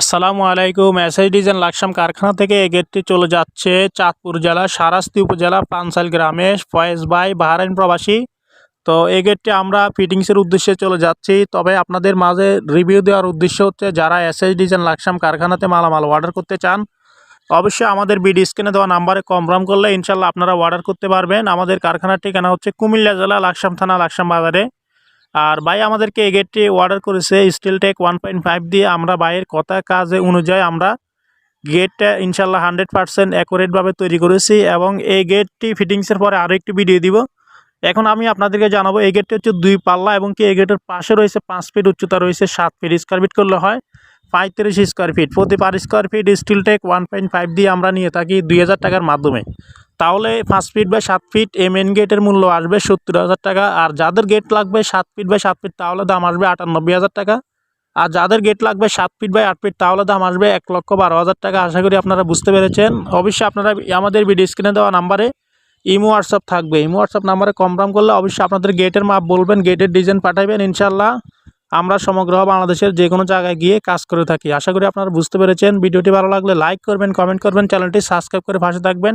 আসসালামু আলাইকুম। SI design Laksam কারখানা থেকে এই গেটটি চলে যাচ্ছে চাঁদপুর জেলা, সারাস্তি উপজেলা, পানসাল গ্রামে, ফয়েজ ভাই, বাহারাইন প্রবাসী। তো এই গেটটি আমরা ফিটিংসের উদ্দেশ্যে চলে যাচ্ছি। তবে আপনাদের মাঝে রিভিউ দেওয়ার উদ্দেশ্য হচ্ছে, যারা এসআই ডিজাইন লাকসাম কারখানাতে মালামাল অর্ডার করতে চান, অবশ্যই আমাদের বিডি স্ক্রিনে দেওয়া নাম্বারে কনফার্ম করলে ইনশাল্লাহ আপনারা অর্ডার করতে পারবেন। আমাদের কারখানার ঠিকানা হচ্ছে কুমিল্লা জেলা, লাকসাম থানা, লাকসাম বাজারে। আর ভাই আমাদেরকে এই গেটটি অর্ডার করেছে steel tech one point five দিয়ে। আমরা ভাইয়ের কথা, কাজে অনুযায়ী আমরা গেটটা ইনশাল্লাহ হান্ড্রেড পার্সেন্ট অ্যাকুরেটভাবে তৈরি করেছি এবং এই গেটটি ফিটিংসের পরে আরও একটি ভিডিও দিব। এখন আমি আপনাদেরকে জানাব, এই গেটটি হচ্ছে দুই পাল্লা এবং কি এই গেটের পাশে রয়েছে পাঁচ ফিট উচ্চতা, রয়েছে সাত ফিট স্কোয়ার ফিট করলে হয় পঁয়ত্রিশ স্কোয়ার ফিট প্রতি per square feet steel tech one point five দিয়ে আমরা নিয়ে থাকি দুই হাজার টাকার মাধ্যমে। তাহলে পাঁচ ফিট বাই সাত ফিট এই মেন গেটের মূল্য আসবে সত্তর হাজার টাকা। আর যাদের গেট লাগবে সাত ফিট বাই সাত ফিট তাহলে দাম আসবে আটানব্বই হাজার টাকা। আর যাদের গেট লাগবে সাত ফিট বাই আট ফিট তাহলে দাম আসবে এক লক্ষ বারো হাজার টাকা। আশা করি আপনারা বুঝতে পেরেছেন। অবশ্যই আপনারা আমাদের ভিডিও স্ক্রিনে দেওয়া নাম্বারে ইমো হোয়াটসঅ্যাপ থাকবে। ইমো হোয়াটসঅ্যাপ নাম্বারে কনফার্ম করলে অবশ্যই আপনাদের গেটের মাপ বলবেন গেটের ডিজাইন পাঠাবেন। ইনশাল্লাহ আমরা সমগ্র বাংলাদেশের যে কোনো জায়গায় গিয়ে কাজ করে থাকি। আশা করি আপনারা বুঝতে পেরেছেন। ভিডিওটি ভালো লাগলে লাইক করবেন কমেন্ট করবেন চ্যানেলটি সাবস্ক্রাইব করে পাশে থাকবেন।